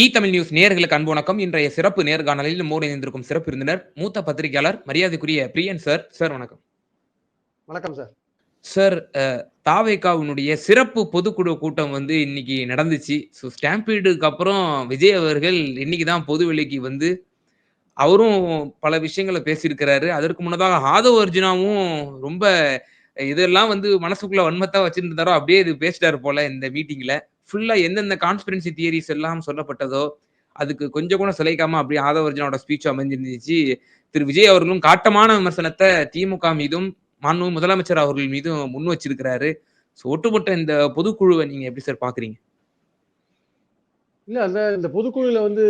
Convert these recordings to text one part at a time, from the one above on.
இ Tamil news நேயர்களுக்கு அன்பு வணக்கம். இன்றைய சிறப்பு நேர்காணலில் மூட இணைந்திருக்கும் சிறப்பு விருந்தினர் மூத்த பத்திரிகையாளர் மரியாதைக்குரிய பிரியன் சார். சார் வணக்கம். வணக்கம் சார். சார் தாவேகாவினுடைய சிறப்பு பொதுக்குழு கூட்டம் வந்து இன்னைக்கு நடந்துச்சு. ஸோ ஸ்டாம்பீடுக்கு அப்புறம் விஜய் அவர்கள் இன்னைக்கு தான் பொதுவெளிக்கு வந்து அவரும் பல விஷயங்களை பேசியிருக்கிறாரு. அதற்கு முன்னதாக ஆதவ அர்ஜுனாவும் ரொம்ப இதெல்லாம் வந்து மனசுக்குள்ள வன்மத்தா வச்சிருந்தாரோ அப்படியே இது பேசிட்டாரு போல இந்த மீட்டிங்ல ஃபுல்லாக எந்தெந்த கான்ஸ்பிரன்சி தியரிஸ் எல்லாம் சொல்லப்பட்டதோ அதுக்கு கொஞ்சம் கூட சிலைக்காம அப்படியே ஆதவர்ஜனோட ஸ்பீச் அமைஞ்சிருந்துச்சு. திரு விஜய் அவர்களும் காட்டமான விமர்சனத்தை திமுக மீதும் மாண்பு முதலமைச்சர் அவர்கள் மீதும் முன் வச்சிருக்கிறாரு. ஸோ ஒட்டுமொத்த இந்த பொதுக்குழுவை நீங்க எப்படி சார் பாக்குறீங்க? இல்ல அந்த இந்த பொதுக்குழுல வந்து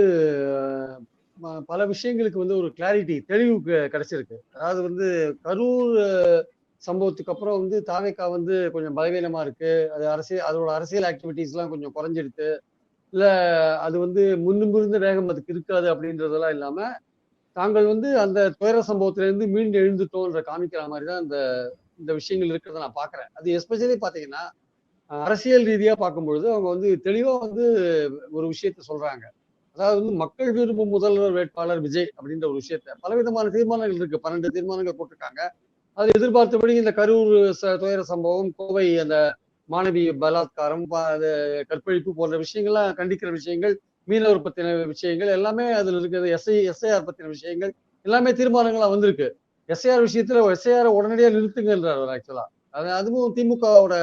பல விஷயங்களுக்கு வந்து ஒரு கிளாரிட்டி தெளிவு கிடைச்சிருக்கு. அதாவது வந்து கரூர் சம்பவத்துக்கு அப்புறம் வந்து தாவேக்கா வந்து கொஞ்சம் பலவீனமா இருக்கு. அது அரசியல் அதோட அரசியல் ஆக்டிவிட்டிஸ் எல்லாம் கொஞ்சம் குறைஞ்சிடுது இல்ல அது வந்து முன்னும் வேகம் அதுக்கு இருக்காது அப்படின்றதெல்லாம் இல்லாம தாங்கள் வந்து அந்த துயர சம்பவத்துல இருந்து மீண்டு எழுந்துட்டோன்ற காமிக்கிற மாதிரி தான் இந்த இந்த விஷயங்கள் இருக்கிறத நான் பாக்குறேன் அது எஸ்பெஷலி பாத்தீங்கன்னா அரசியல் ரீதியா பார்க்கும்பொழுது அவங்க வந்து தெளிவா வந்து ஒரு விஷயத்த சொல்றாங்க. அதாவது வந்து மக்கள் விரும்பும் முதல்வர் வேட்பாளர் விஜய் அப்படின்ற ஒரு விஷயத்த. பலவிதமான தீர்மானங்கள் இருக்கு. பன்னெண்டு தீர்மானங்கள் போட்டிருக்காங்க. அது எதிர்பார்த்தபடி இந்த கரூர் ச- துயர சம்பவம் கோவை அந்த மாணவி பலாத்காரம் அது கற்பழிப்பு போன்ற விஷயங்கள்லாம் கண்டிக்கிற விஷயங்கள் மீனவர் பத்தின விஷயங்கள் எல்லாமே அதுல இருக்கிறது எஸ்ஐ எஸ்ஐஆர் பத்தின விஷயங்கள் எல்லாமே தீர்மானங்களா வந்திருக்கு. எஸ்ஐஆர் விஷயத்துல எஸ்ஐஆர் உடனடியாக நிறுத்துங்கன்றார் அவர் ஆக்சுவலா அது அதுவும் திமுகவோட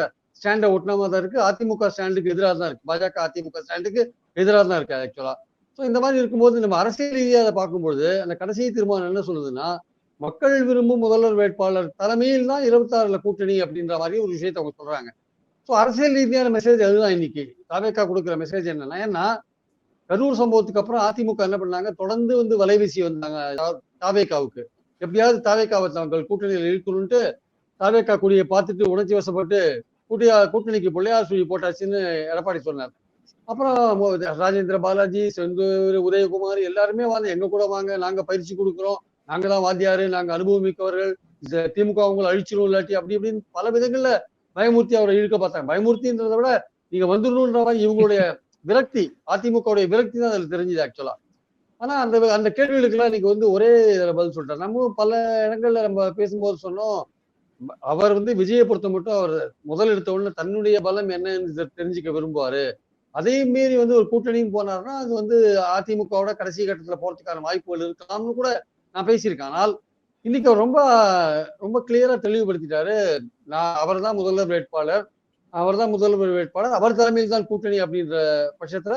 ஸ்டாண்டை ஒட்டினாம தான் இருக்கு. அதிமுக ஸ்டாண்டுக்கு எதிராக தான் இருக்கு. பாஜக அதிமுக ஸ்டாண்டுக்கு எதிராக தான் இருக்கு ஆக்சுவலா ஸோ இந்த மாதிரி இருக்கும்போது நம்ம அரசியல் ரீதியாக அதை பார்க்கும்போது அந்த கடைசி தீர்மானம் என்ன சொல்லுதுன்னா மக்கள் விரும்பும் முதல்வர் வேட்பாளர் தலைமையில் தான் இருபத்தாறுல கூட்டணி அப்படின்ற மாதிரி ஒரு விஷயத்த அவங்க சொல்றாங்க. ஸோ அரசியல் ரீதியான மெசேஜ் அதுதான் இன்னைக்கு. தாவேக்கா கொடுக்குற மெசேஜ் என்னன்னா ஏன்னா கரூர் சம்பவத்துக்கு அப்புறம் அதிமுக என்ன பண்ணாங்க? தொடர்ந்து வந்து வலைவீசி வந்தாங்க தாவேக்காவுக்கு. எப்படியாவது தாவேக்காவை தங்கள் கூட்டணியில் இருக்கணும்ட்டு தாவேக்கா கொடியை பார்த்துட்டு உணர்ச்சி வசப்பட்டு கூட்டியா கூட்டணிக்கு பிள்ளையார் சுழி போட்டாச்சுன்னு எடப்பாடி சொன்னார். அப்புறம் ராஜேந்திர பாலாஜி செந்தூர் உதயகுமார் எல்லாருமே வாங்க எங்க கூட வாங்க நாங்க பயிற்சி கொடுக்குறோம். நாங்க தான் வாத்தியாரு நாங்க அனுபவம் மிக்கவர்கள் இந்த திமுக அவங்களை அழிச்சிடும் இல்லாட்டி அப்படி இப்படின்னு பல விதங்கள்ல பயமூர்த்தி அவரை இழுக்க பார்த்தாங்க. பயமூர்த்தின்றதை விட நீங்க வந்துடணுன்ற மாதிரி இவங்களுடைய விரக்தி அதிமுகவுடைய விரக்தி தான் அதுல தெரிஞ்சுது ஆக்சுவலா ஆனா அந்த அந்த கேள்விகளுக்கெல்லாம் இன்னைக்கு வந்து ஒரே இதுல பதில் சொல்லிட்டார். நம்ம பல இடங்கள்ல நம்ம பேசும்போது சொன்னோம். அவர் வந்து விஜயை பொறுத்த மட்டும் அவர் முதல் எடுத்த உடனே தன்னுடைய பலம் என்னன்னு தெரிஞ்சுக்க விரும்புவாரு. அதையும் மீறி வந்து ஒரு கூட்டணியும் போனாருன்னா அது வந்து அதிமுகவோட கடைசி கட்டத்துல போறதுக்கான வாய்ப்புகள் இருக்கலாம்னு கூட நான் பேசியிருக்கேன். ஆனால் இன்னைக்கு அவர் ரொம்ப ரொம்ப கிளியரா தெளிவுபடுத்திட்டாரு. நான் அவர் தான் முதல்வர் வேட்பாளர். அவர் தான் முதல்வர் வேட்பாளர். அவர் தலைமையில் தான் கூட்டணி அப்படின்ற பட்சத்துல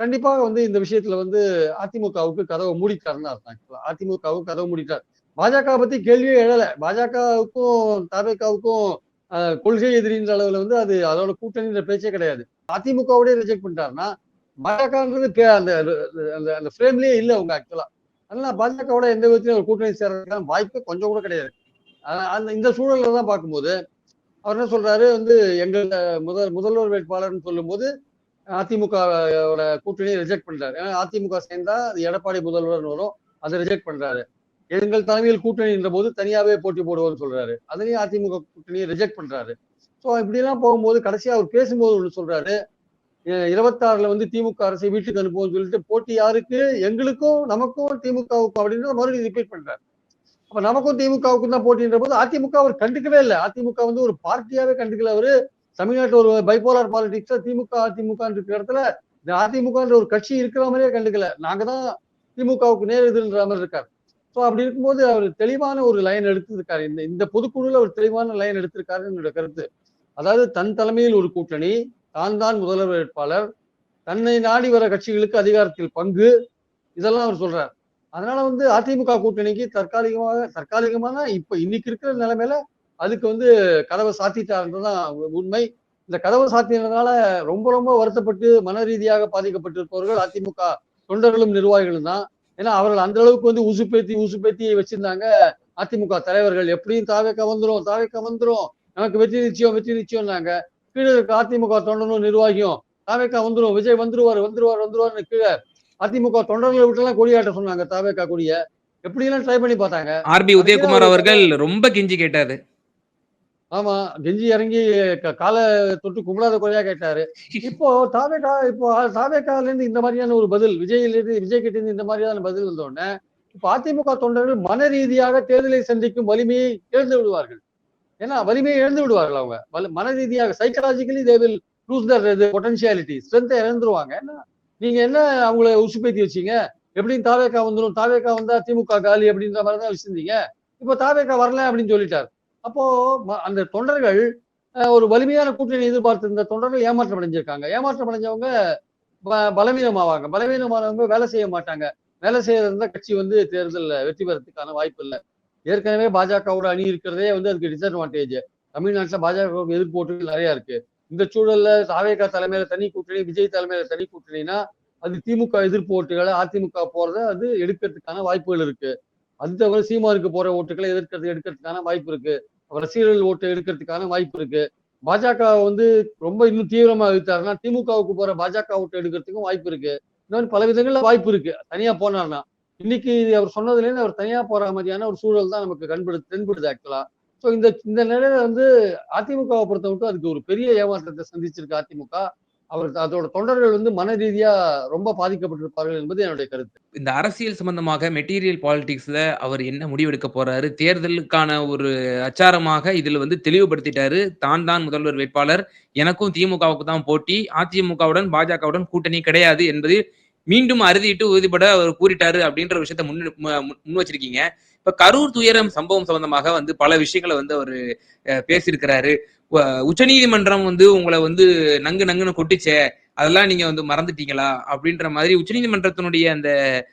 கண்டிப்பாக வந்து இந்த விஷயத்துல வந்து அதிமுகவுக்கு கதவை மூடிட்டாருன்னு அர்த்தம் அதிமுகவுக்கு கதவை மூடிட்டார். பாஜக பத்தி கேள்வியே எழல. பாஜகவுக்கும் தபேகாவுக்கும் கொள்கை எதிரின்ற அளவுல வந்து அது அதோட கூட்டணின்ற பேச்சே கிடையாது. அதிமுகவோடய ரிஜெக்ட் பண்ணிட்டாருன்னா பாஜகன்றது அந்த அந்த அந்த ஃப்ரேம்லயே இல்லை அவங்க ஆக்சுவலா. அதனால பாஜகவோட எந்த விதத்திலும் ஒரு கூட்டணி சேர்றதுக்கான வாய்ப்பு கொஞ்சம் கூட கிடையாது. அந்த இந்த சூழல்ல தான் பார்க்கும்போது அவர் என்ன சொல்றாரு வந்து எங்கள் முதல் முதல்வர் வேட்பாளர்னு சொல்லும்போது அதிமுகவோட கூட்டணியை ரிஜெக்ட் பண்றாரு. ஏன்னா அதிமுக சேர்ந்தா அது எடப்பாடி முதல்வர்னு வரும் அதை ரிஜெக்ட் பண்றாரு. எங்கள் தலைமையில் கூட்டணி என்ற போது தனியாவே போட்டி போடுவோம்னு சொல்றாரு. அதுலயும் அதிமுக கூட்டணியை ரிஜெக்ட் பண்றாரு. ஸோ இப்படிலாம் போகும்போது கடைசியா அவர் பேசும்போது ஒன்று சொல்றாரு இருபத்தாறுல வந்து திமுக அரசை வீட்டுக்கு அனுப்புவோம்னு சொல்லிட்டு போட்டி யாருக்கு? எங்களுக்கும் நமக்கும் திமுகவுக்கும் அப்படின்னு மறுபடியும் ரிப்பீட் பண்றாரு. அப்ப நமக்கும் திமுகவுக்கும் தான் போட்டின்ற போது அதிமுக அவர் கண்டுக்கவே இல்லை. அதிமுக வந்து ஒரு பார்ட்டியாவே கண்டுக்கல அவரு. தமிழ்நாட்டில் ஒரு பைபோலார் பாலிடிக்ஸ்ல திமுக அதிமுக இருக்கிற இடத்துல இந்த அதிமுகன்ற ஒரு கட்சி இருக்கிற மாதிரியே கண்டுக்கல. நாங்க தான் திமுகவுக்கு நேர் எதிர்ன்ற மாதிரி இருக்காரு. ஸோ அப்படி இருக்கும்போது அவர் தெளிவான ஒரு லைன் எடுத்திருக்காரு. இந்த இந்த பொதுக்குழுல ஒரு தெளிவான லைன் எடுத்திருக்காருன்னு என்னோட கருத்து. அதாவது தன் தலைமையில் ஒரு கூட்டணி தான் தான் முதல்வர் வேட்பாளர். தன்னை நாடி வர கட்சிகளுக்கு அதிகாரத்தில் பங்கு. இதெல்லாம் அவர் சொல்றார். அதனால வந்து அதிமுக கூட்டணிக்கு தற்காலிகமாக தற்காலிகமான இப்ப இன்னைக்கு இருக்கிற நிலைமையில அதுக்கு வந்து கதவை சாத்திட்டாருன்றதான் உண்மை. இந்த கதவை சாத்தினதுனால ரொம்ப ரொம்ப வருத்தப்பட்டு மன ரீதியாக பாதிக்கப்பட்டிருப்பவர்கள் அதிமுக தொண்டர்களும் நிர்வாகிகளும் தான். ஏன்னா அவர்கள் அந்த அளவுக்கு வந்து உசுப்பேத்தி உசுப்பேத்தி வச்சிருந்தாங்க அதிமுக தலைவர்கள். எப்படியும் தாவேக்கா வந்துரும் தாவேக்கா வந்துரும் நமக்கு வெற்றி நிச்சயம் வெற்றி நிச்சயம்னாங்க. கீழே இருக்க அதிமுக தொண்டனும் நிர்வாகியும் தாவேக்கா வந்துரும் விஜய் வந்துருவார் வந்துருவார் வந்துருவார்னு கீழே அதிமுக தொண்டர்களை விட்டுலாம் கொடியாட்ட சொன்னாங்க தாவேக்கா கொடிய. எப்படி எல்லாம் ட்ரை பண்ணி பார்த்தாங்க? ஆர்பி உதயகுமார் அவர்கள் ரொம்ப கெஞ்சி கேட்டாரு. ஆமா கெஞ்சி இறங்கி காலை தொட்டு கும்பிடாத குறையா கேட்டாரு. இப்போ தாவேகா இப்போ தாவேகால இருந்து இந்த மாதிரியான ஒரு பதில் விஜயில இருந்து விஜய் கிட்ட இருந்து இந்த மாதிரியான பதில் வந்த உடனே இப்போ அதிமுக தொண்டர்கள் மன ரீதியாக தேர்தலை சந்திக்கும் வலிமையை இழந்து விடுவார்கள். ஏன்னா வலிமையை இழந்து விடுவார்கள் அவங்க. மன ரீதியாக psychologically they will lose their potentiality ஸ்ட்ரென்த்தை இழந்துருவாங்க. ஏன்னா நீங்க என்ன அவங்கள உசுப்பேத்தி வச்சீங்க? எப்படின்னு தாவேக்கா வந்துடும் தாவேக்கா வந்தா திமுக காலி அப்படின்ற மாதிரி தான் வச்சிருந்தீங்க. இப்போ தாவேக்கா வரல அப்படின்னு சொல்லிட்டார். அப்போ ம- அந்த தொண்டர்கள் ஒரு வலிமையான கூட்டணி எதிர்பார்த்து இந்த தொண்டர்கள் ஏமாற்றம் அடைஞ்சிருக்காங்க. ஏமாற்றம் அடைஞ்சவங்க ப- பலவீனமாவாங்க. பலவீனமானவங்க வேலை செய்ய மாட்டாங்க. வேலை செய்யறதா கட்சி வந்து தேர்தலில் வெற்றி பெறதுக்கான வாய்ப்பு இல்லை. ஏற்கனவே பாஜகவோட அணி இருக்கிறதே வந்து அதுக்கு டிஸ்அட்வான்டேஜ் தமிழ்நாட்டில் பாஜகவுக்கு எதிர்ப்பு ஓட்டுகள் நிறைய இருக்கு. இந்த சூழல்ல சாவேகா தலைமையில தனி கூட்டணி விஜய் தலைமையில தனி கூட்டணினா அது திமுக எதிர்ப்பு ஓட்டுகளை அதிமுக போறத அது எடுக்கிறதுக்கான வாய்ப்புகள் இருக்கு. அது தவிர சீமாருக்கு போற ஓட்டுகளை எதிர்க்கிறது எடுக்கிறதுக்கான வாய்ப்பு இருக்கு. ரசிகர்கள் ஓட்டு எடுக்கிறதுக்கான வாய்ப்பு இருக்கு. பாஜக வந்து ரொம்ப இன்னும் தீவிரமா இழுத்தாருன்னா திமுகவுக்கு போற பாஜக ஓட்டு எடுக்கிறதுக்கும் வாய்ப்பு இருக்கு. இன்னொன்று பல விதங்கள்ல வாய்ப்பு இருக்கு. தனியா போனார்னா இன்னைக்கு அவர் சொன்னதுலேருந்து அவர் தனியா போற மாதிரியான ஒரு சூழல் தான் நமக்கு கண்படு தென்படுது ஆக்சுவலா ஸோ இந்த இந்த நிலையில வந்து அதிமுகவை பொறுத்த மட்டும் அதுக்கு ஒரு பெரிய ஏமாற்றத்தை சந்திச்சிருக்கு அதிமுக. அவர் அதோட தொண்டர்கள் வந்து மன ரீதியா ரொம்ப பாதிக்கப்பட்டிருப்பார்கள் என்பது என்னுடைய கருத்து. இந்த அரசியல் சம்பந்தமாக மெட்டீரியல் பாலிடிக்ஸ்ல அவர் என்ன முடிவெடுக்க போறாரு? தேர்தலுக்கான ஒரு அச்சாரமாக இதுல வந்து தெளிவுபடுத்திட்டாரு. தான் தான் முதல்வர் வேட்பாளர். எனக்கும் திமுகவுக்கு தான் போட்டி. அதிமுகவுடன் பாஜகவுடன் கூட்டணி கிடையாது என்பது மீண்டும் அறுதிட்டு உறுதிப்பட அவர் கூறிட்டாரு அப்படின்ற விஷயத்த முன் மு- முன் வச்சிருக்கீங்க. இப்ப கரூர் துயரம் சம்பவம் சம்பந்தமாக வந்து பல விஷயங்களை வந்து அவர் பேசியிருக்கிறாரு. உச்சநீதிமன்றம் வந்து உங்களை வந்து நங்கு நங்குன்னு கொட்டிச்சே அதெல்லாம் நீங்க வந்து மறந்துட்டீங்களா? அப்படின்ற மாதிரி உச்சநீதிமன்றத்தினுடைய அந்த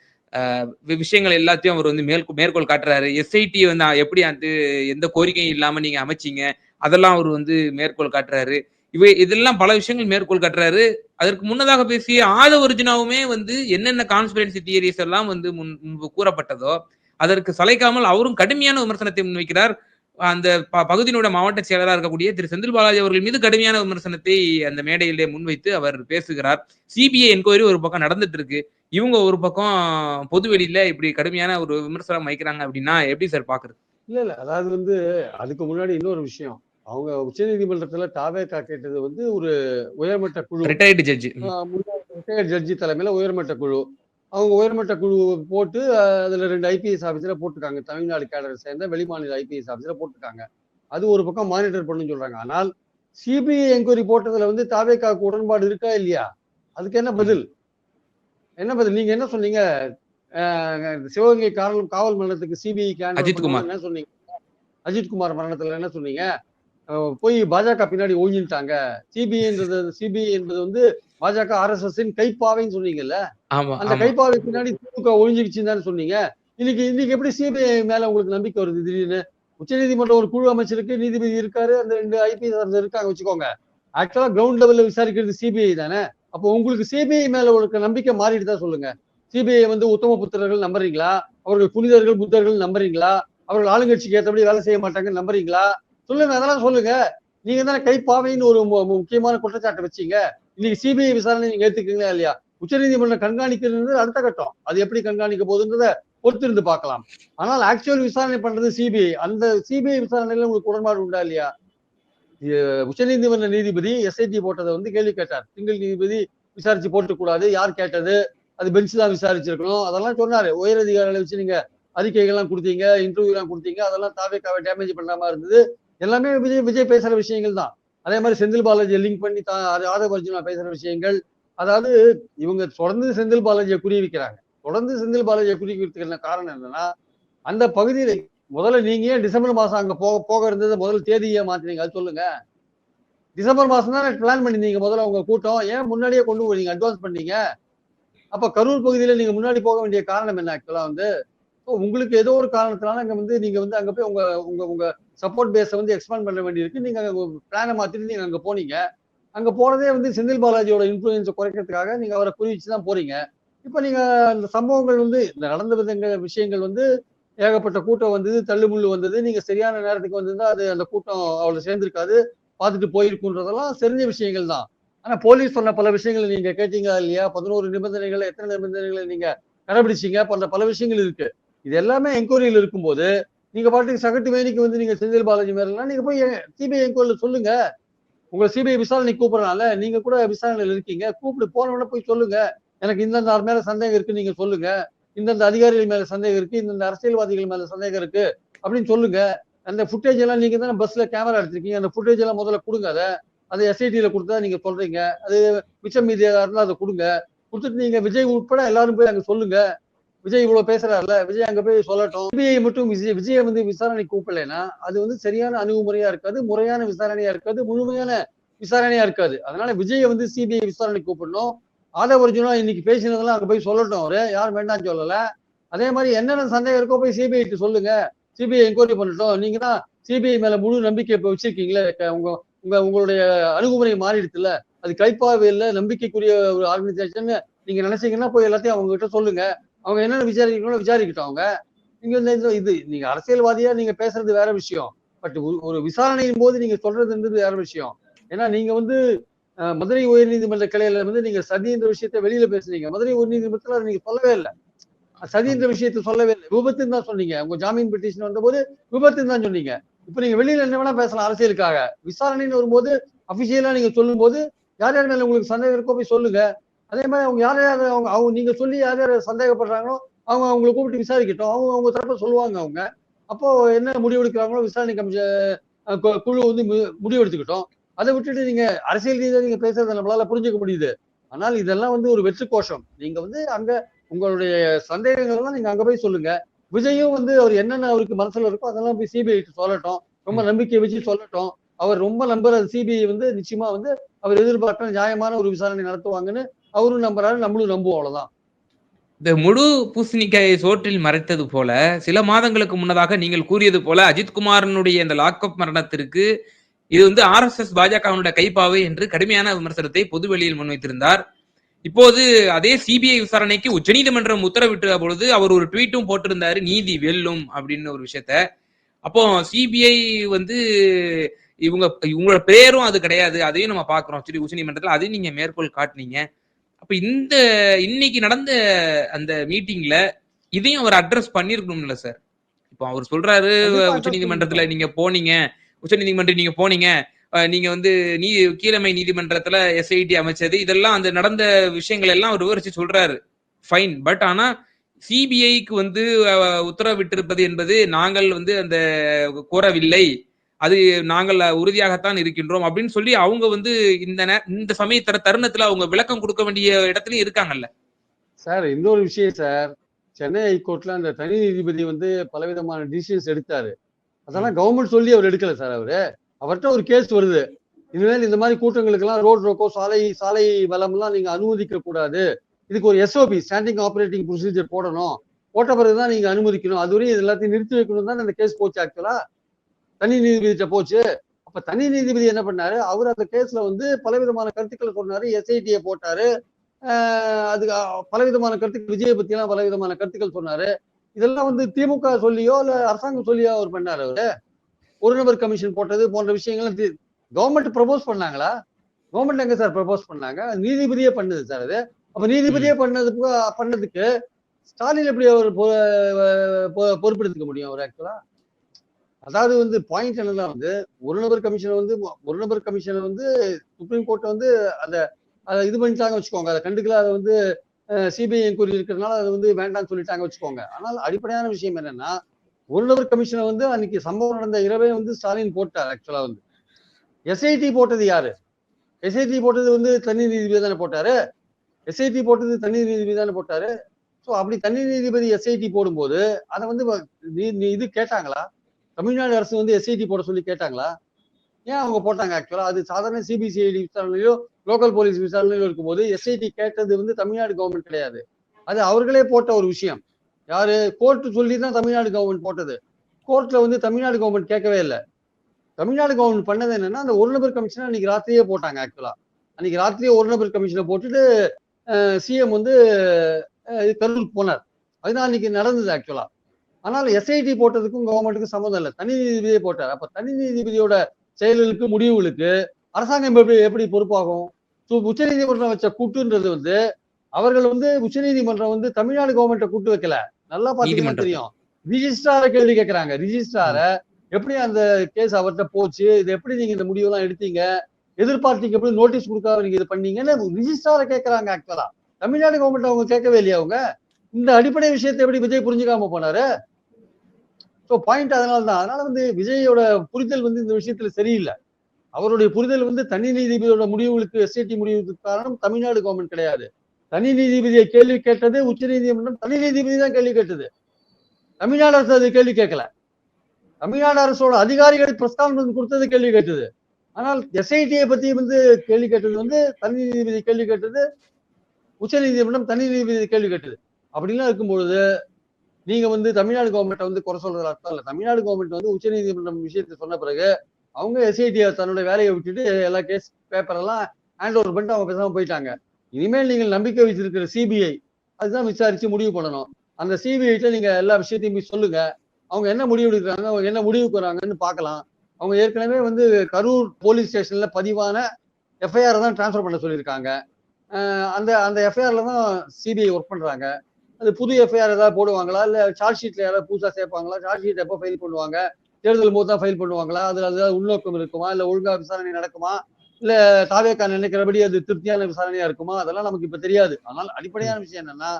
விஷயங்கள் எல்லாத்தையும் அவர் வந்து மேல் மேற்கோள் காட்டுறாரு. எஸ்ஐடி வந்து எப்படி அது எந்த கோரிக்கையும் இல்லாம நீங்க அமைச்சீங்க அதெல்லாம் அவர் வந்து மேற்கோள் காட்டுறாரு. இவை இதெல்லாம் பல விஷயங்கள் மேற்கோள் கட்டுறாரு. அதற்கு முன்னதாக பேசிய ஆத ஒரிஜினாவுமே வந்து என்னென்ன கான்ஸ்பிரன்சி தியரிஸ் எல்லாம் வந்து முன் முன்பு கூறப்பட்டதோ அதற்கு சளைக்காமல் அவரும் கடுமையான விமர்சனத்தை முன்வைக்கிறார். அந்த ப- பகுதியினுடைய மாவட்ட செயலராக இருக்கக்கூடிய திரு செந்தில் பாலாஜி அவர்கள் மீது கடுமையான விமர்சனத்தை அந்த மேடையிலே முன்வைத்து அவர் பேசுகிறார். சிபிஐ என்கொயரி ஒரு பக்கம் நடந்துட்டு இருக்கு இவங்க ஒரு பக்கம் பொது வெளியில இப்படி கடுமையான ஒரு விமர்சனம் வைக்கிறாங்க அப்படின்னா எப்படி சார் பாக்குறது? இல்ல இல்ல. அதாவது வந்து அதுக்கு முன்னாடி இன்னொரு விஷயம். அவங்க உச்சநீதிமன்றத்துல தாவேகா கேட்டது வந்து ஒரு உயர்மட்ட குழு. ரிட்டையர்டு ஜட்ஜ் ரிட்டையர்ட் ஜட்ஜி தலைமையில உயர்மட்ட குழு. அவங்க உயர்மட்ட குழு போட்டு அதுல ரெண்டு ஐபிஎஸ் ஆஃபீஸரை போட்டிருக்காங்க. தமிழ்நாடு கேடரை சேர்ந்த வெளிமாநில ஐபிஎஸ் ஆஃபீஸரை போட்டிருக்காங்க. அது ஒரு பக்கம் மானிட்டர் பண்ணுன்னு சொல்றாங்க. ஆனால் சிபிஐ என்கொயரி போட்டதுல வந்து தாவேக்காவுக்கு உடன்பாடு இருக்கா இல்லையா? அதுக்கு என்ன பதில்? என்ன பதில்? நீங்க என்ன சொன்னீங்க? சிவகங்கை காவல் காவல் மரணத்துக்கு சிபிஐ. என்ன சொன்னீங்க? அஜித்குமார் மரணத்துல என்ன சொன்னீங்க? போய் பாஜக பின்னாடி ஒழிஞ்சிட்டாங்க சிபிஐன்றது சிபிஐ என்பது வந்து பாஜக ஆர்எஸ்எஸ் கைப்பாவைன்னு சொன்னீங்கல்ல? அந்த கைப்பாவை பின்னாடி திமுக ஒழிஞ்சுக்கிச்சுன்னு சொன்னீங்க. இன்னைக்கு இன்னைக்கு எப்படி சிபிஐ மேல உங்களுக்கு நம்பிக்கை வருது திடீர்னு? உச்சநீதிமன்றம் ஒரு குழு அமைச்சிருக்கு நீதிபதி இருக்காரு அந்த ரெண்டு ஐபிஎஸ் இருக்காங்க வச்சுக்கோங்க. ஆக்சுவலா கிரவுண்ட் லெவல்ல விசாரிக்கிறது சிபிஐ தானே? அப்போ உங்களுக்கு சிபிஐ மேல உங்களுக்கு நம்பிக்கை மாறிட்டு தான் சொல்லுங்க. சிபிஐ வந்து உத்தம புத்திரர்கள் நம்புறீங்களா? அவர்கள் புனிதர்கள் புத்தர்கள் நம்புறீங்களா? அவர்கள் ஆளுங்கட்சிக்கு ஏற்றபடி வேலை செய்ய மாட்டாங்கன்னு நம்புறீங்களா? சொல்லுங்க அதெல்லாம் சொல்லுங்க. நீங்க தானே கைப்பாவைன்னு ஒரு மு- முக்கியமான குற்றச்சாட்டை வச்சீங்க. இன்னைக்கு சிபிஐ விசாரணை நீங்க ஏத்துக்கீங்களா இல்லையா? உச்சநீதிமன்றம் கண்காணிக்கிறது அடுத்த கட்டம். அது எப்படி கண்காணிக்க போகுதுன்றத பொறுத்திருந்து பார்க்கலாம். ஆனால் ஆக்சுவல் விசாரணை பண்றது சிபிஐ அந்த சிபிஐ விசாரணையில உங்களுக்கு உடன்பாடு உண்டா இல்லையா? உச்சநீதிமன்ற நீதிபதி எஸ்ஐடி போட்டதை வந்து கேள்வி கேட்டார். சிங்கிள் நீதிபதி விசாரிச்சு போட்டுக்கூடாது. யார் கேட்டது? அது பெஞ்ச் தான் விசாரிச்சிருக்கணும். அதெல்லாம் சொன்னாரு. உயர் அதிகாரிகளை வச்சு நீங்க அறிக்கைகள்லாம் கொடுத்தீங்க இன்டர்வியூலாம் கொடுத்தீங்க. அதெல்லாம் தாவேக்காவை டேமேஜ் பண்ணாம இருந்தது. எல்லாமே விஜய் விஜய் பேசுற விஷயங்கள் தான். அதே மாதிரி செந்தில் பாலாஜியை லிங்க் பண்ணி தா ஆதவ அர்ஜுனா பேசுற விஷயங்கள். அதாவது இவங்க தொடர்ந்து செந்தில் பாலாஜியை குறி வைக்கிறாங்க தொடர்ந்து செந்தில் பாலாஜியை குறி வைக்கிறதுக்கான காரணம் என்னன்னா அந்த பகுதியில முதல்ல நீங்க ஏன் டிசம்பர் மாசம் அங்க போக போக இருந்தது முதல்ல தேதியை மாத்தினீங்க? அது சொல்லுங்க. டிசம்பர் மாசம் தான் பிளான் பண்ணிருந்தீங்க முதல்ல உங்க கூட்டம். ஏன் முன்னாடியே கொண்டு போய் நீங்க அட்வான்ஸ் பண்ணீங்க? அப்ப கரூர் பகுதியில நீங்க முன்னாடி போக வேண்டிய காரணம் என்ன ஆக்சுவலா வந்து? உங்களுக்கு ஏதோ ஒரு காரணத்தினால அங்க வந்து நீங்க வந்து அங்க போய் உங்க உங்க உங்க சப்போர்ட் பேஸை வந்து எக்ஸ்பேண்ட் பண்ண வேண்டியிருக்கு. நீங்க பிளானை மாத்திட்டு நீங்க அங்க போனீங்க. அங்க போனதே வந்து செந்தில் பாலாஜியோட இன்ஃபுளுன்ஸை குறைக்கிறதுக்காக நீங்க அவரை குறிவிச்சு தான் போறீங்க. இப்ப நீங்க அந்த சம்பவங்கள் வந்து இந்த நடந்த விதங்கள் விஷயங்கள் வந்து ஏகப்பட்ட கூட்டம் வந்தது தள்ளுமுள்ளு வந்தது. நீங்க சரியான நேரத்துக்கு வந்திருந்தா அது அந்த கூட்டம் அவளை சேர்ந்திருக்காது. பார்த்துட்டு போயிருக்குன்றதெல்லாம் தெரிஞ்ச விஷயங்கள் தான். ஆனா போலீஸ் சொன்ன பல விஷயங்களை நீங்க கேட்டீங்க இல்லையா? பதினோரு நிபந்தனைகளை எத்தனை நிபந்தனைகளை நீங்க கடைபிடிச்சீங்க? போன்ற பல விஷயங்கள் இருக்கு. இது எல்லாமே என்கொயரியில் இருக்கும்போது நீங்க பாட்டுக்கு சகட்டு வேணிக்கு வந்து நீங்க செந்தில் பாலாஜி மேலாம் நீங்க போய் சிபிஐ என்கொயரில் சொல்லுங்க. உங்களை சிபிஐ விசாரணை கூப்பிடறனால நீங்க கூட விசாரணையில் இருக்கீங்க கூப்பிட்டு போனவன போய் சொல்லுங்க. எனக்கு இந்தந்த ஆறு மேல சந்தேகம் இருக்கு நீங்க சொல்லுங்க. இந்தந்த அதிகாரிகள் மேல சந்தேகம் இருக்கு இந்தந்த அரசியல்வாதிகள் மேல சந்தேகம் இருக்கு அப்படின்னு சொல்லுங்க. அந்த ஃபுட்டேஜ் எல்லாம் நீங்க தானே பஸ்ல கேமரா எடுத்திருக்கீங்க அந்த ஃபுட்டேஜ் எல்லாம் முதல்ல கொடுங்க அதை. அதை எஸ்ஐடியில கொடுத்தா நீங்க சொல்றீங்க. அது மிச்சம் மீதியாக இருந்தால் அதை கொடுங்க. கொடுத்துட்டு நீங்க விஜய் உட்பட எல்லாரும் போய் அங்க சொல்லுங்க. விஜய் இவ்வளவு பேசுறாருல விஜய் அங்க போய் சொல்லட்டும். சிபிஐ மட்டும் விஜய் விஜயை வந்து விசாரணை கூப்பிடலைன்னா அது வந்து சரியான அணுகுமுறையா இருக்காது முறையான விசாரணையா இருக்காது முழுமையான விசாரணையா இருக்காது. அதனால விஜயை வந்து சிபிஐ விசாரணை கூப்பிடணும். ஆதவ ஒரிஜினா இன்னைக்கு பேசினதெல்லாம் அங்க போய் சொல்லட்டும் அவரு. யாரும் வேண்டாம்னு சொல்லல. அதே மாதிரி என்னென்ன சந்தேகம் இருக்கோ போய் சிபிஐ சொல்லுங்க. சிபிஐ என்கொயரி பண்ணட்டும். நீங்க தான் சிபிஐ மேல முழு நம்பிக்கை இப்ப வச்சிருக்கீங்களே உங்க உங்க உங்களுடைய அணுகுமுறை மாறிடுதுல அது கைப்பாவே இல்ல. நம்பிக்கைக்குரிய ஒரு ஆர்கனைசேஷன் நீங்க நினைச்சீங்கன்னா போய் எல்லாத்தையும் அவங்க கிட்ட சொல்லுங்க. அவங்க என்னென்ன விசாரிக்கணும் விசாரிக்கட்டும் அவங்க. நீங்க இந்த இது நீங்க அரசியல்வாதியா நீங்க பேசுறது வேற விஷயம். பட் ஒரு விசாரணையின் போது நீங்க சொல்றதுன்றது வேற விஷயம். ஏன்னா நீங்க வந்து மதுரை மதுரை உயர்நீதிமன்ற கிளையில வந்து நீங்க சதி என்ற விஷயத்த வெளியில பேசுனீங்க. மதுரை உயர் நீதிமன்றத்துல நீங்க சொல்லவே இல்லை. சதி என்ற விஷயத்த சொல்லவே இல்லை. விபத்துன்னு தான் சொன்னீங்க. உங்க ஜாமீன் பெட்டிஷன் வந்தபோது விபத்துன்னு தான் சொன்னீங்க. இப்ப நீங்க வெளியில என்ன வேணா பேசலாம் அரசியலுக்காக. விசாரணைன்னு வரும்போது அபிஷியலா நீங்க சொல்லும் போது யார் யார் மேல உங்களுக்கு சந்தேகம் இருக்கோ போய் சொல்லுங்க. அதே மாதிரி அவங்க யார் யார் அவங்க அவங்க நீங்க சொல்லி யார் யார் சந்தேகப்படுறாங்களோ அவங்க அவங்களை கூப்பிட்டு விசாரிக்கட்டும். அவங்க அவங்க தரப்ப சொல்லுவாங்க அவங்க. அப்போ என்ன முடிவெடுக்கிறாங்களோ விசாரணை கமிஷன் குழு வந்து முடிவெடுத்துக்கிட்டோம் அதை விட்டுட்டு நீங்க அரசியல் ரீதியா நீங்க பேசுறதை நம்மளால புரிஞ்சுக்க முடியுது. ஆனால் இதெல்லாம் வந்து ஒரு வெற்று கோஷம். நீங்க வந்து அங்க உங்களுடைய சந்தேகங்கள் எல்லாம் நீங்க அங்க போய் சொல்லுங்க. விஜயும் வந்து அவர் என்னென்ன அவருக்கு மனசுல இருக்கோ அதெல்லாம் போய் சிபிஐ சொல்லட்டும். ரொம்ப நம்பிக்கை வச்சு சொல்லட்டும். அவர் ரொம்ப நம்புற சிபிஐ வந்து நிச்சயமா வந்து அவர் எதிர்பார்க்கிற நியாயமான ஒரு விசாரணை நடத்துவாங்கன்னு அவரும் நம்புறாரு நம்மளும் நம்புவோம் அவ்வளவுதான். இந்த முழு பூசணிக்காயை சோற்றில் மறைத்தது போல சில மாதங்களுக்கு முன்னதாக நீங்கள் கூறியது போல அஜித்குமாரனுடைய இந்த லாக்அப் மரணத்திற்கு இது வந்து ஆர்எஸ்எஸ் பாஜகவினுடைய கைப்பாவை என்று கடுமையான விமர்சனத்தை பொதுவெளியில் முன்வைத்திருந்தார். இப்போது அதே சிபிஐ விசாரணைக்கு உச்சநீதிமன்றம் உத்தரவிட்ட பொழுது அவர் ஒரு ட்வீட்டும் போட்டிருந்தாரு நீதி வெல்லும் அப்படின்னு ஒரு விஷயத்த. அப்போ சிபிஐ வந்து இவங்க இவங்களோட பேரும் அது கிடையாது அதையும் நம்ம பாக்குறோம் சரி உச்சநீதிமன்றத்தில் அதையும் நீங்க மேற்கோள் காட்டுனீங்க. அப்ப இந்த இன்னைக்கு நடந்த அந்த மீட்டிங்ல இதையும் அவர் அட்ரஸ் பண்ணிருக்கணும்ல சார் இப்போ அவர் சொல்றாரு address உச்சநீதிமன்றத்துல நீங்க போனீங்க உச்சநீதிமன்றம் நீங்க போனீங்க நீங்க வந்து நீ கீழமை நீதிமன்றத்துல எஸ்ஐடி அமைச்சது இதெல்லாம் அந்த நடந்த விஷயங்கள் எல்லாம் அவர் விவரிச்சு சொல்றாரு. ஃபைன் பட் ஆனா சிபிஐக்கு வந்து உத்தரவிட்டிருப்பது என்பது நாங்கள் வந்து அந்த கோரவில்லை. அது நாங்கள் உறுதியாகத்தான் இருக்கின்றோம் அப்படின்னு சொல்லி அவங்க வந்து இந்த இந்த சமய தருணத்துல அவங்க விளக்கம் கொடுக்க வேண்டிய இடத்துலயும் இருக்காங்கல்ல. சார் இன்னொரு விஷயம் சார். சென்னை ஹைகோர்ட்ல அந்த தனி நீதிபதி வந்து பலவிதமான டிசிஷன்ஸ் எடுத்தாரு. அதெல்லாம் கவர்மெண்ட் சொல்லி அவர் எடுக்கல சார் அவரு. அவர்கிட்ட ஒரு கேஸ் வருது. இனிமேல் இந்த மாதிரி கூட்டங்களுக்கெல்லாம் ரோட் ரோக்கோ சாலை சாலை வளம்லாம் நீங்க அனுமதிக்க கூடாது. இதுக்கு ஒரு எஸ்ஓபி ஸ்டாண்டிங் ஆப்ரேட்டிங் ப்ரொசீஜர் போடணும். போட்ட பிறகுதான் நீங்க அனுமதிக்கணும். அதுவரையும் இது எல்லாத்தையும் நிறுத்தி வைக்கணும் தான் அந்த கேஸ் போச்சு ஆக்சுவலா தனி நீதிபதிட்ட போச்சு. அப்ப தனி நீதிபதி என்ன பண்ணாரு? அவர் அந்த கேஸ்ல வந்து பலவிதமான கருத்துக்களை சொன்னாரு எஸ்ஐடியை போட்டாரு. அதுக்கு பலவிதமான கருத்துக்கள் விஜயை பத்தி எல்லாம் பலவிதமான கருத்துக்கள் சொன்னாரு. இதெல்லாம் வந்து திமுக சொல்லியோ இல்ல அரசாங்கம் சொல்லியோ அவர் பண்ணாரு அவரு. ஒரு நபர் கமிஷன் போட்டது போன்ற விஷயங்கள்லாம் கவர்மெண்ட் ப்ரப்போஸ் பண்ணாங்களா? கவர்மெண்ட் எங்க சார் ப்ரப்போஸ் பண்ணாங்க? நீதிபதியே பண்ணது சார் அது. அப்ப நீதிபதியே பண்ணது பண்ணதுக்கு ஸ்டாலின் எப்படி அவர் பொறுப்பெடுத்துக்க முடியும் அவர் ஆக்சுவலா அதாவது வந்து பாயிண்ட் என்னன்னா வந்து ஒரு நபர் கமிஷனை வந்து ஒரு நபர் கமிஷனை வந்து சுப்ரீம் கோர்ட் வந்து அந்த அதை இது பண்ணிட்டாங்க வச்சுக்கோங்க. அதை கண்டுக்கல அதை வந்து சிபிஐ என்கொயரி இருக்கிறதுனால அதை வந்து வேண்டாம்னு சொல்லிட்டாங்க வச்சுக்கோங்க. ஆனால் அடிப்படையான விஷயம் என்னன்னா ஒரு நபர் கமிஷனை வந்து அன்னைக்கு சம்பவம் நடந்த இரவே வந்து ஸ்டாலின் போட்டார் ஆக்சுவலா வந்து. எஸ்ஐடி போட்டது யாரு? எஸ்ஐடி போட்டது வந்து தனி நீதிபதி தானே போட்டாரு? எஸ்ஐடி போட்டது தனி நீதிபதி தானே போட்டாரு? ஸோ அப்படி தனி நீதிபதி எஸ்ஐடி போடும்போது அதை வந்து நீ இது கேட்டாங்களா? தமிழ்நாடு அரசு வந்து எஸ்ஐடி போட சொல்லி கேட்டாங்களா? ஏன் அவங்க போட்டாங்க ஆக்சுவலா அது சாதாரண சிபிசிஐடி விசாரணையிலோ லோக்கல் போலீஸ் விசாரணையிலோ இருக்கும்போது எஸ்ஐடி கேட்டது வந்து தமிழ்நாடு கவர்மெண்ட் கிடையாது. அது அவர்களே போட்ட ஒரு விஷயம். யாரு? கோர்ட் சொல்லி தான் தமிழ்நாடு கவர்மெண்ட் போட்டது. கோர்ட்ல வந்து தமிழ்நாடு கவர்மெண்ட் கேட்கவே இல்லை. தமிழ்நாடு கவர்மெண்ட் பண்ணது என்னன்னா அந்த ஒரு நபர் கமிஷனை அன்னைக்கு ராத்திரியே போட்டாங்க ஆக்சுவலா அன்னைக்கு ராத்திரியே ஒரு நபர் கமிஷனை போட்டுட்டு சிஎம் வந்து இது கரூருக்கு போனார். அதுதான் அன்னைக்கு நடந்தது ஆக்சுவலா ஆனால் எஸ்ஐடி போட்டதுக்கும் கவர்மெண்ட்டுக்கும் சம்மந்தம் இல்லை. தனி நீதிபதியே போட்டார். அப்ப தனி நீதிபதியோட செயல்களுக்கு முடிவுகளுக்கு அரசாங்கம் எப்படி எப்படி பொறுப்பாகும்? ஸோ உச்சநீதிமன்றம் வச்ச கூட்டுன்றது வந்து அவர்கள் வந்து உச்சநீதிமன்றம் வந்து தமிழ்நாடு கவர்மெண்ட்டை கூட்டு வைக்கல. நல்லா நீதிமன்றம். தெரியும். ரிஜிஸ்ட்ரார கேள்வி கேட்கறாங்க ரிஜிஸ்ட்ரார எப்படி அந்த கேஸ் அவர்கிட்ட போச்சு? இது எப்படி நீங்க இந்த முடிவெல்லாம் எடுத்தீங்க? எதிர்பார்ட்டிக்கு எப்படி நோட்டீஸ் கொடுக்காம நீங்க இது பண்ணீங்கன்னு ரிஜிஸ்ட்ரார கேட்கறாங்க ஆக்சுவலா தமிழ்நாடு கவர்மெண்ட் அவங்க கேட்கவே இல்லையா அவங்க? இந்த அடிப்படை விஷயத்தை எப்படி விஜய் புரிஞ்சுக்காம போனாரு? ஸோ பாயிண்ட் அதனால தான் அதனால வந்து விஜயோட புரிதல் வந்து இந்த விஷயத்துல சரியில்லை. அவருடைய புரிதல் வந்து தனி நீதிபதியோட முடிவுகளுக்கு எஸ்ஐடி முடிவுக்கு காரணம் தமிழ்நாடு கவர்மெண்ட் கிடையாது. தனி நீதிபதியை கேள்வி கேட்டது உச்ச நீதிமன்றம் தனி நீதிபதி தான் கேள்வி கேட்டது. தமிழ்நாடு அரசு அது கேள்வி கேட்கல. தமிழ்நாடு அரசோட அதிகாரிகள் பிரஸ்தாபனம் கொடுத்தது கேள்வி கேட்டது. ஆனால் எஸ்ஐடியை பத்தி வந்து கேள்வி கேட்டது வந்து தனி நீதிபதி கேள்வி கேட்டது உச்ச நீதிமன்றம் தனி நீதிபதி கேள்வி கேட்டது. அப்படிலாம் இருக்கும்பொழுது நீங்க வந்து தமிழ்நாடு கவர்மெண்ட்டை வந்து குறை சொல்றது அர்த்தம் இல்லை. தமிழ்நாடு கவர்மெண்ட் வந்து உச்ச நீதிமன்றம் விஷயத்தை சொன்ன பிறகு அவங்க எஸ்ஐடி தன்னோட வேலையை விட்டுட்டு எல்லா கேஸ் பேப்பர் எல்லாம் ஹேண்ட் ஓவர் பண்ணிட்டு அவங்க பேசாம போயிட்டாங்க. இனிமேல் நீங்கள் நம்பிக்கை வச்சிருக்கிற சிபிஐ அதுதான் விசாரிச்சு முடிவு பண்ணணும். அந்த சிபிஐட்ட நீங்க எல்லா விஷயத்தையும் போய் சொல்லுங்க. அவங்க என்ன முடிவு எடுக்கிறாங்க அவங்க என்ன முடிவுக்கு வராங்கன்னு பார்க்கலாம். அவங்க ஏற்கனவே வந்து கரூர் போலீஸ் ஸ்டேஷன்ல பதிவான எஃப்ஐஆர் தான் டிரான்ஸ்ஃபர் பண்ண சொல்லியிருக்காங்க. அந்த அந்த எஃப்ஐஆர்ல தான் சிபிஐ ஒர்க் பண்றாங்க. அது புது எஃப்ஐஆர் ஏதாவது போடுவாங்களா? இல்ல சார்ஜ் ஷீட்ல யாராவது புதுசா சேர்ப்பாங்களா? சார்ஜ் ஷீட் எப்போ ஃபைல் பண்ணுவாங்க? தேர்தல் போது தான் ஃபைல் பண்ணுவாங்களா? அதுல ஏதாவது உள்நோக்கம் இருக்குமா? இல்ல ஒழுங்கா விசாரணை நடக்குமா? இல்ல தாவேக்கா நினைக்கிறபடி அது திருப்தியான விசாரணையா இருக்குமா? அதெல்லாம் நமக்கு இப்ப தெரியாது. ஆனால் அடிப்படையான விஷயம் என்னன்னா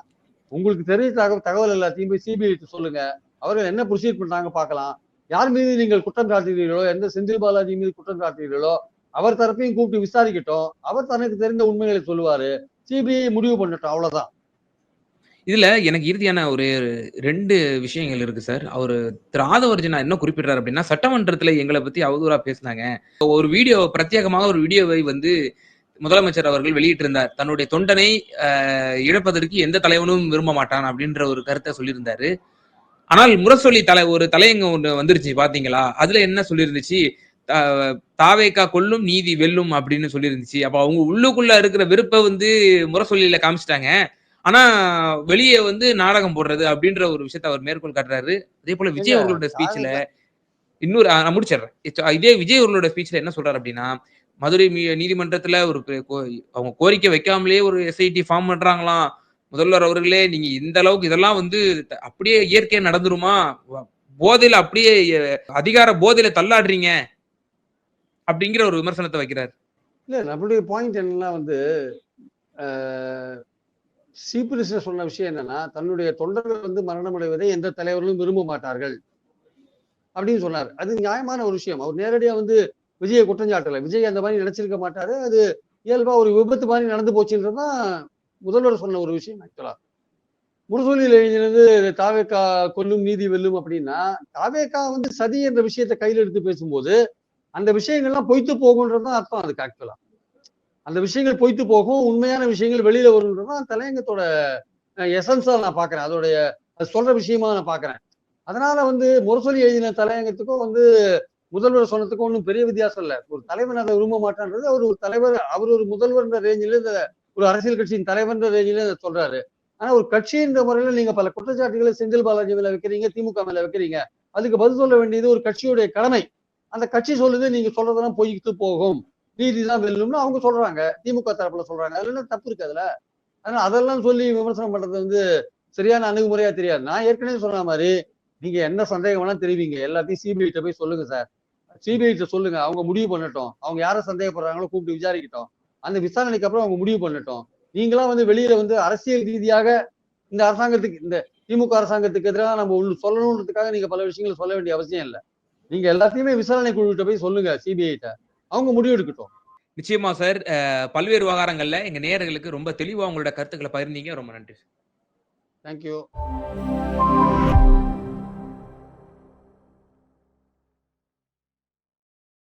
உங்களுக்கு தெரிஞ்ச தகவல் தகவல் எல்லாத்தையும் போய் சிபிஐக்கு சொல்லுங்க. அவர்கள் என்ன ப்ரொசீட் பண்றாங்க பார்க்கலாம். யார் மீது நீங்கள் குற்றம் சாட்டுகிறீர்களோ எந்த செந்தில் பாலாஜி மீது குற்றம் சாட்டுகிறீர்களோ அவர் தரப்பையும் கூப்பிட்டு விசாரிக்கட்டும். அவர் தனக்கு தெரிந்த உண்மைகளை சொல்லுவாரு. சிபிஐ முடிவு பண்ணட்டும். அவ்வளவுதான். இதுல எனக்கு இறுதியான ஒரு ரெண்டு விஷயங்கள் இருக்கு சார் அவர் திராதவர்ஜனா என்ன குறிப்பிடுறாரு அப்படின்னா சட்டமன்றத்துல எங்களை பத்தி அவதூறா பேசினாங்க. ஒரு வீடியோ பிரத்யேகமாக ஒரு வீடியோவை வந்து முதலமைச்சர் அவர்கள் வெளியிட்டிருந்தார். தன்னுடைய தொண்டனை இழப்பதற்கு எந்த தலைவனும் விரும்ப மாட்டான் அப்படின்ற ஒரு கருத்தை சொல்லியிருந்தாரு. ஆனால் முரசொலி தலை ஒரு தலையங்கம் ஒண்ணு வந்துருச்சு பாத்தீங்களா? அதுல என்ன சொல்லியிருந்துச்சு? தாவேக்கா கொல்லும் நீதி வெல்லும் அப்படின்னு சொல்லியிருந்துச்சு. அப்ப அவங்க உள்ளுக்குள்ள இருக்கிற வெறுப்பை வந்து முரசொலியில காமிச்சிட்டாங்க. ஆனா வெளியே வந்து நாடகம் போடுறது அப்படின்ற ஒரு விஷயத்த அவர் மேற்கோள் காட்டுறாரு. அதே போல விஜய் அவர்களோட ஸ்பீச்ல இன்னொரு நான் முடிச்சிடுறேன். இதே விஜய் அவர்களோட ஸ்பீச்ல என்ன சொல்றாரு அப்படின்னா மதுரை நீதிமன்றத்துல ஒரு அவங்க கோரிக்கை வைக்காமலே ஒரு எஸ்ஐடி ஃபார்ம் பண்றாங்களாம் முதல்வர் அவர்களே நீங்க இந்த அளவுக்கு இதெல்லாம் வந்து அப்படியே இயற்கையா நடந்துருமா? போதையில அப்படியே அதிகார போதையில தள்ளாடுறீங்க. அப்படிங்கிற ஒரு விமர்சனத்தை வைக்கிறார். இல்ல நம்மளுடைய பாயிண்ட் என்னன்னா வந்து சீப்பிரிசர் சொன்ன விஷயம் என்னன்னா தன்னுடைய தொண்டர்கள் வந்து மரணமடைவதை எந்த தலைவர்களும் விரும்ப மாட்டார்கள் அப்படின்னு சொன்னார். அது நியாயமான ஒரு விஷயம். அவர் நேரடியா வந்து விஜயை குற்றஞ்சாட்டல விஜய் அந்த மாதிரி நினைச்சிருக்க மாட்டாரு. அது இயல்பா ஒரு விபத்து மாதிரி நடந்து போச்சுன்றதுதான் முதல்வர் சொன்ன ஒரு விஷயம் ஆக்சுவலா முரசொலியில் எழுதினது தாவேக்கா கொல்லும் நீதி வெல்லும் அப்படின்னா தாவேக்கா வந்து சதி என்ற விஷயத்தை கையில் எடுத்து பேசும்போது அந்த விஷயங்கள்லாம் பொய்த்து போகுன்றதுதான் அர்த்தம் அதுக்கு ஆக்சுவலா அந்த விஷயங்கள் பொய்த்து போகும். உண்மையான விஷயங்கள் வெளியில வரும்ன்றதுதான் தலையங்கத்தோட எசன்ஸா நான் பாக்குறேன் அதோடைய அது சொல்ற விஷயமா நான் பாக்குறேன் அதனால வந்து முரசொலி எழுதின தலையங்கத்துக்கும் வந்து முதல்வர் சொன்னதுக்கும் ஒன்றும் பெரிய வித்தியாசம் இல்லை. ஒரு தலைவன் அதை விரும்ப மாட்டான்றது அவர் ஒரு தலைவர் அவர் ஒரு முதல்வர்ன்ற ரேஞ்சில இந்த ஒரு அரசியல் கட்சியின் தலைவர்ன்ற ரேஞ்சில இதை சொல்றாரு. ஆனா ஒரு கட்சின்ற முறையில நீங்க பல குற்றச்சாட்டுகளை செந்தில் பாலாஜி மேல வைக்கிறீங்க திமுக மேல வைக்கிறீங்க. அதுக்கு பதில் சொல்ல வேண்டியது ஒரு கட்சியுடைய கடமை. அந்த கட்சி சொல்லுது நீங்க சொல்றதெல்லாம் பொய்த்து போகும். நீதி தான் வெல்லும்னு அவங்க சொல்றாங்க. திமுக தரப்புல சொல்றாங்க. அதுல என்ன தப்பு இருக்கு அதுல ஆனா அதெல்லாம் சொல்லி விமர்சனம் பண்றது வந்து சரியான அணுகுமுறையா தெரியாது. நான் ஏற்கனவே சொன்ன மாதிரி நீங்க என்ன சந்தேகம் வேணா தெரிவிங்க. எல்லாத்தையும் சிபிஐ போய் சொல்லுங்க சார். சிபிஐ சொல்லுங்க. அவங்க முடிவு பண்ணட்டும். அவங்க யாரை சந்தேகப்படுறாங்களோ கூப்பிட்டு விசாரிக்கட்டும். அந்த விசாரணைக்கு அப்புறம் அவங்க முடிவு பண்ணட்டும். நீங்களாம் வந்து வெளியில வந்து அரசியல் ரீதியாக இந்த அரசாங்கத்துக்கு இந்த திமுக அரசாங்கத்துக்கு எதிராக நம்ம உள்ள சொல்லணுன்றதுக்காக நீங்க பல விஷயங்களை சொல்ல வேண்டிய அவசியம் இல்லை. நீங்க எல்லாத்தையுமே விசாரணை குழுவிட்ட போய் சொல்லுங்க சிபிஐட்ட அவங்க முடிவு எடுக்கட்டும். நிச்சயமா சார் பல்வேறு விவகாரங்கள்ல எங்க நேயர்களுக்கு ரொம்ப தெளிவா உங்களோட கருத்துக்களை பகிர்ந்தீங்க. ரொம்ப நன்றி தேங்க்யூ